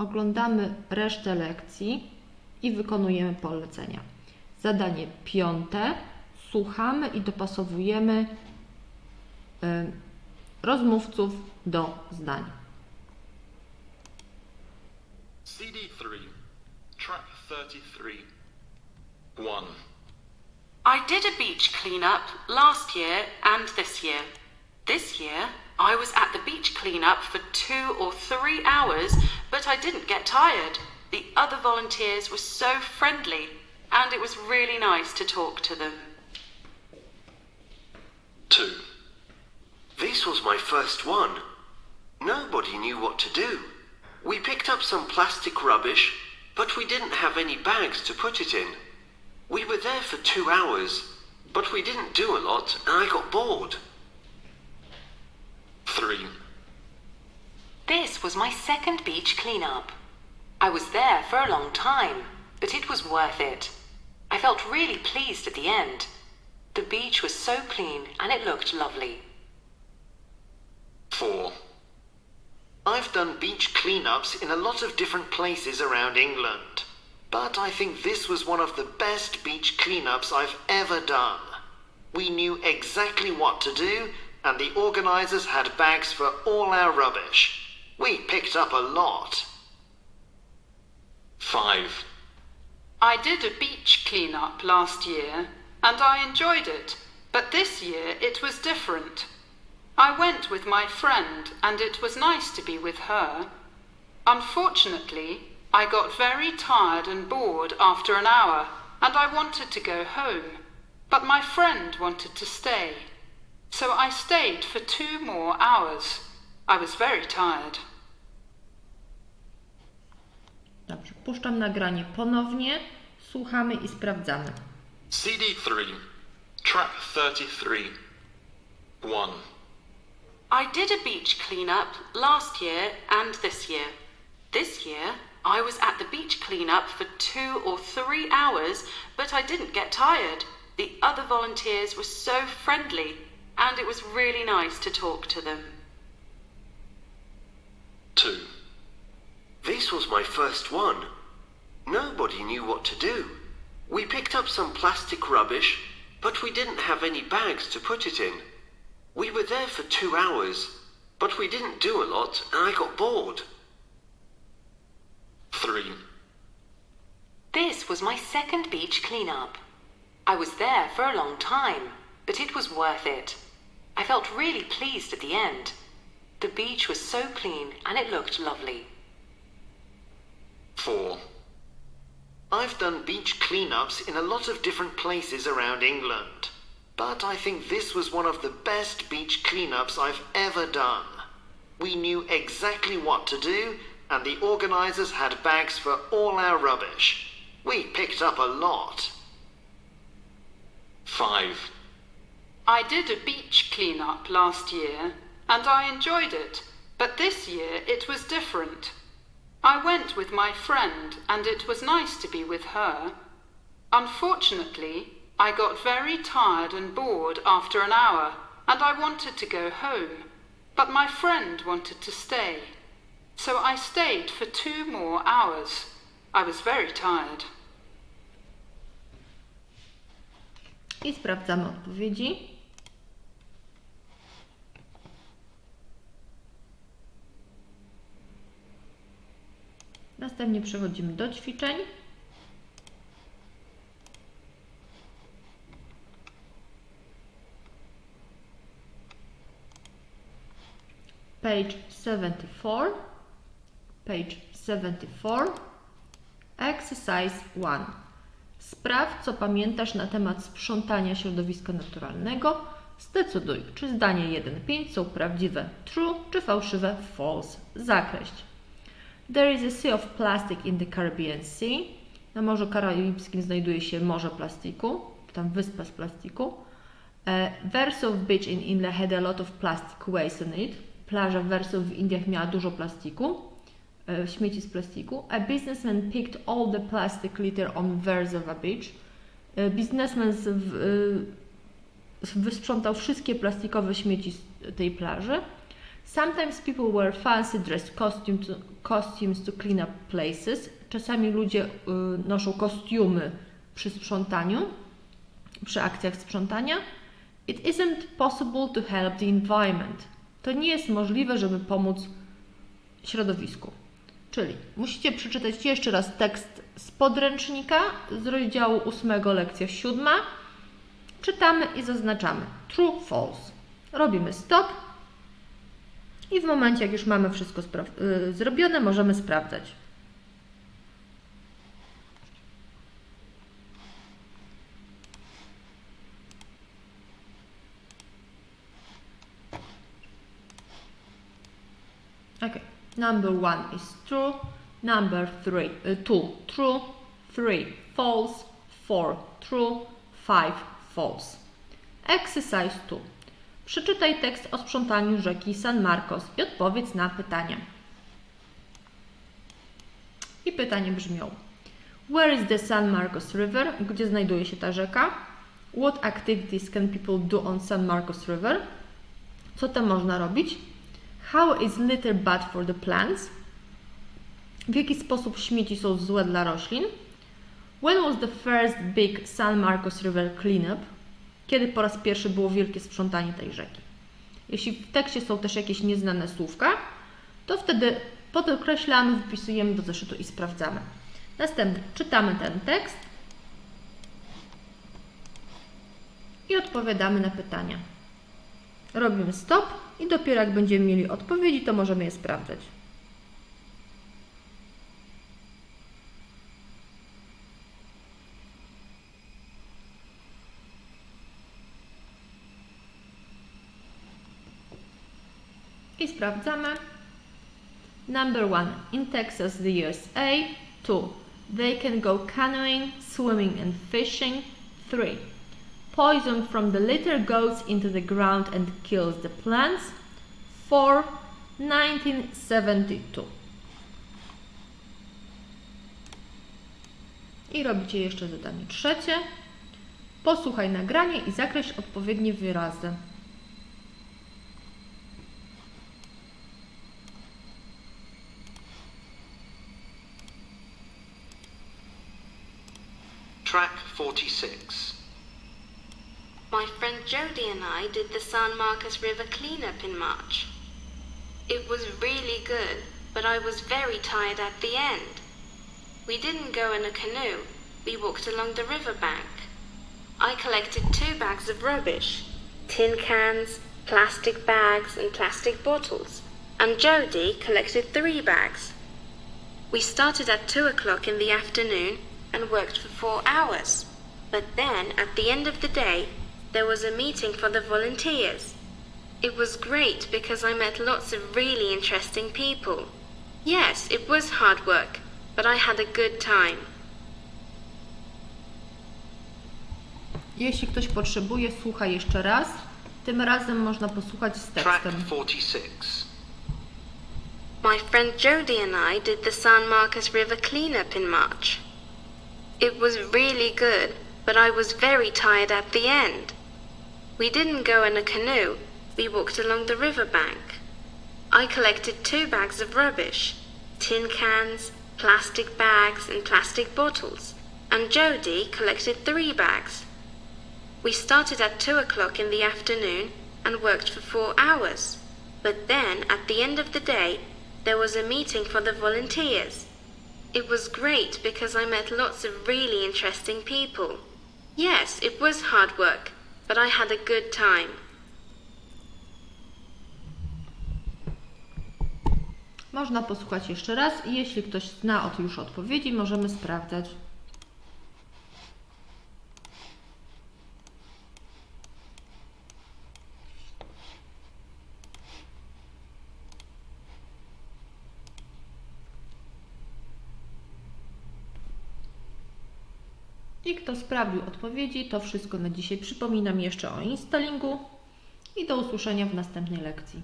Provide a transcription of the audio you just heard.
oglądamy resztę lekcji i wykonujemy polecenia. Zadanie piąte. Słuchamy i dopasowujemy y, rozmówców do zdań. CD3, track 33. 1. I did a beach cleanup last year and this year. This year, I was at the beach cleanup for two or three hours, but I didn't get tired. The other volunteers were so friendly, and it was really nice to talk to them. 2. This was my first one. Nobody knew what to do. We picked up some plastic rubbish, but we didn't have any bags to put it in. We were there for two hours, but we didn't do a lot, and I got bored. 3. This was my second beach cleanup. I was there for a long time, but it was worth it. I felt really pleased at the end. The beach was so clean and it looked lovely. 4. I've done beach cleanups in a lot of different places around England, but I think this was one of the best beach cleanups I've ever done. We knew exactly what to do, and the organisers had bags for all our rubbish. We picked up a lot. 5. I did a beach cleanup last year and I enjoyed it, but this year it was different. I went with my friend and it was nice to be with her. Unfortunately, I got very tired and bored after an hour and I wanted to go home, but my friend wanted to stay. So I stayed for two more hours. I was very tired. Dobrze, puszczam nagranie ponownie, słuchamy i sprawdzamy. CD3, track 33. 1. I did a beach cleanup last year and this year. This year, I was at the beach cleanup for two or three hours, but I didn't get tired. The other volunteers were so friendly, and it was really nice to talk to them. 2. This was my first one. Nobody knew what to do. We picked up some plastic rubbish, but we didn't have any bags to put it in. We were there for two hours, but we didn't do a lot, and I got bored. 3. This was my second beach cleanup. I was there for a long time, but it was worth it. I felt really pleased at the end. The beach was so clean and it looked lovely. 4. I've done beach cleanups in a lot of different places around England, but I think this was one of the best beach cleanups I've ever done. We knew exactly what to do, and the organisers had bags for all our rubbish. We picked up a lot. 5. I did a beach cleanup last year and I enjoyed it, but this year it was different. I went with my friend and it was nice to be with her. Unfortunately, I got very tired and bored after an hour and I wanted to go home, but my friend wanted to stay. So I stayed for two more hours. I was very tired. I sprawdzamy odpowiedzi. Następnie przechodzimy do ćwiczeń. Page 74. Page 74. Exercise 1. Sprawdź, co pamiętasz na temat sprzątania środowiska naturalnego. Zdecyduj, czy zdanie 1-5 są prawdziwe true, czy fałszywe false. Zakreśl. There is a sea of plastic in the Caribbean Sea. Na Morzu Karaibskim znajduje się morze plastiku, tam wyspa z plastiku. E, Verso Beach in India had a lot of plastic waste on it. Plaża Verso w Indiach miała dużo plastiku, e, śmieci z plastiku. A businessman picked all the plastic litter on Versova Beach. E, Biznesmen wysprzątał wszystkie plastikowe śmieci z tej plaży. Sometimes people wear fancy dress costume to, costumes to clean up places. Czasami ludzie y, noszą kostiumy przy sprzątaniu, przy akcjach sprzątania. It isn't possible to help the environment. To nie jest możliwe, żeby pomóc środowisku. Czyli musicie przeczytać jeszcze raz tekst z podręcznika z rozdziału 8, lekcja 7. Czytamy i zaznaczamy true, false. Robimy stop i w momencie, jak już mamy wszystko y, zrobione, możemy sprawdzać. Okay. Number one is true. Number three, uh, two true. Three false. Four true. Five false. Exercise 2. Przeczytaj tekst o sprzątaniu rzeki San Marcos i odpowiedz na pytania. I pytanie brzmią: Where is the San Marcos River? Gdzie znajduje się ta rzeka? What activities can people do on San Marcos River? Co tam można robić? How is litter bad for the plants? W jaki sposób śmieci są złe dla roślin? When was the first big San Marcos River cleanup? Kiedy po raz pierwszy było wielkie sprzątanie tej rzeki? Jeśli w tekście są też jakieś nieznane słówka, to wtedy podkreślamy, wpisujemy do zeszytu i sprawdzamy. Następnie czytamy ten tekst i odpowiadamy na pytania. Robimy stop i dopiero jak będziemy mieli odpowiedzi, to możemy je sprawdzać. Sprawdzamy. Number one, in Texas, the USA. Two, they can go canoeing, swimming, and fishing. Three, poison from the litter goes into the ground and kills the plants. 4. 1972. I robicie jeszcze zadanie trzecie. Posłuchaj nagranie i zakreśl odpowiednie wyrazy. 46. My friend Jody and I did the San Marcos River cleanup in March. It was really good, but I was very tired at the end. We didn't go in a canoe, we walked along the riverbank. I collected two bags of rubbish tin cans, plastic bags, and plastic bottles, and Jody collected three bags. We started at two o'clock in the afternoon and worked for four hours. But then, at the end of the day, there was a meeting for the volunteers. It was great because I met lots of really interesting people. Yes, it was hard work, but I had a good time. Jeśli ktoś potrzebuje, słucha jeszcze raz. Tym razem można posłuchać z Track 46. My friend Jody and I did the San Marcos River cleanup in March. It was really good, but I was very tired at the end. We didn't go in a canoe, we walked along the riverbank. I collected two bags of rubbish tin cans, plastic bags, and plastic bottles, and Jody collected three bags. We started at two o'clock in the afternoon and worked for four hours. But then, at the end of the day, there was a meeting for the volunteers. It was great because I met lots of really interesting people. Yes, it was hard work, but I had a good time. Można posłuchać jeszcze raz i jeśli ktoś zna od już odpowiedzi, możemy sprawdzać. I kto sprawdził odpowiedzi, to wszystko na dzisiaj. Przypominam jeszcze o installingu i do usłyszenia w następnej lekcji.